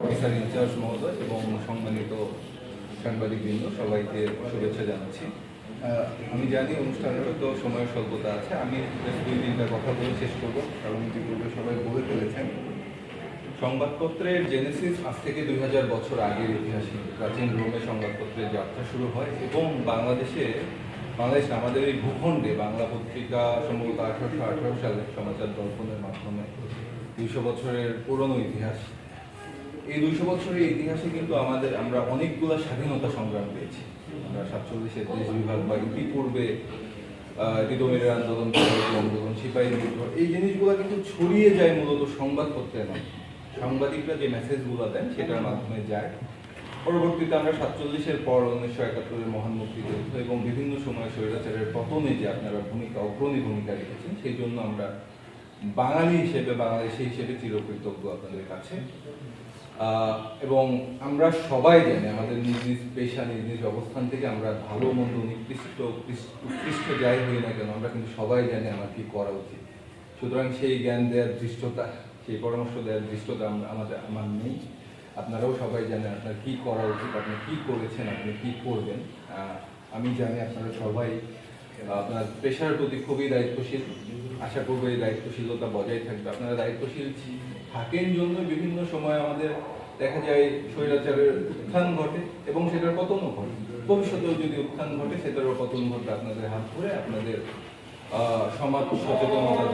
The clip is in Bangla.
অফিসার ইনচার্জ মহোদয় এবং সম্মানিত সাংবাদিকবৃন্দ, সবাইকে শুভেচ্ছা জানাচ্ছি। আমি জানি অনুষ্ঠানের হয়তো সময়ের স্বল্পতা আছে। আমি দুই তিনটা কথা বলে শেষ করব, কারণ ইতিপূর্বে সবাই বলে ফেলেছেন। সংবাদপত্রের জেনেসিস আজ থেকে দুই হাজার বছর আগের ইতিহাসে প্রাচীন রোমে সংবাদপত্রের যাত্রা শুরু হয় এবং বাংলাদেশে, বাংলাদেশ আমাদের এই ভূখণ্ডে, বাংলা পত্রিকা সম্ভবত আঠারোশো আঠারো সালে সমাচার দর্পণের মাধ্যমে দুইশো বছরের পুরনো ইতিহাস এই দুইশো বছরের ইতিহাসে কিন্তু আমাদের আমরা অনেকগুলো স্বাধীনতা সংগ্রাম পেয়েছি। আমরা সাতচল্লিশের দেশ বিভাগ বা ইতিপূর্বে আহ, রিদমের আন্দোলন আন্দোলন সিপাহী বিদ্রোহ এই জিনিসগুলো কিন্তু ছড়িয়ে যায় মূলত সংবাদপত্রের মাধ্যমে। সাংবাদিকরা যে মেসেজগুলো দেন সেটার মাধ্যমে যায়। পরবর্তীতে আমরা সাতচল্লিশের পর উনিশশো একাত্তরের মহান মুক্তিযুদ্ধ এবং বিভিন্ন সময় স্বৈরাচারের পতনে যে আপনারা ভূমিকা অগ্রণী ভূমিকা রেখেছেন সেই জন্য আমরা বাঙালি হিসেবে, বাংলাদেশি হিসেবে চিরকৃতজ্ঞ আপনাদের কাছে। এবং আমরা সবাই জানি, আমাদের নিজ নিজ পেশা, নিজ নিজ অবস্থান থেকে আমরা ভালো, মন্দ, নিকৃষ্ট, উৎকৃষ্ট- যাই হই না কেন, আমরা কিন্তু সবাই জানি আমার কি করা উচিত। সুতরাং সেই জ্ঞান দেওয়ার দৃষ্টতা, সেই পরামর্শ দেওয়ার দৃষ্টতা আমাদের, আমার নেই। আপনারাও সবাই জানেন আপনার কি করা উচিত, আপনি কি করেছেন, আপনি কি করবেন। আমি জানি আপনারা সবাই আপনার পেশার প্রতি খুবই দায়িত্বশীল। আশা করব এই দায়িত্বশীলতা বজায় থাকবে। আপনারা দায়িত্বশীল থাকেন জন্য বিভিন্ন সময় আমাদের দেখা যায় স্বৈরাচারের উত্থান ঘটে এবং সেটার পতনও ঘটে। ভবিষ্যতেও যদি উত্থান ঘটে, সেটারও পতন ঘটে আপনাদের হাত ধরে, আপনাদের সমাজ সচেতনতা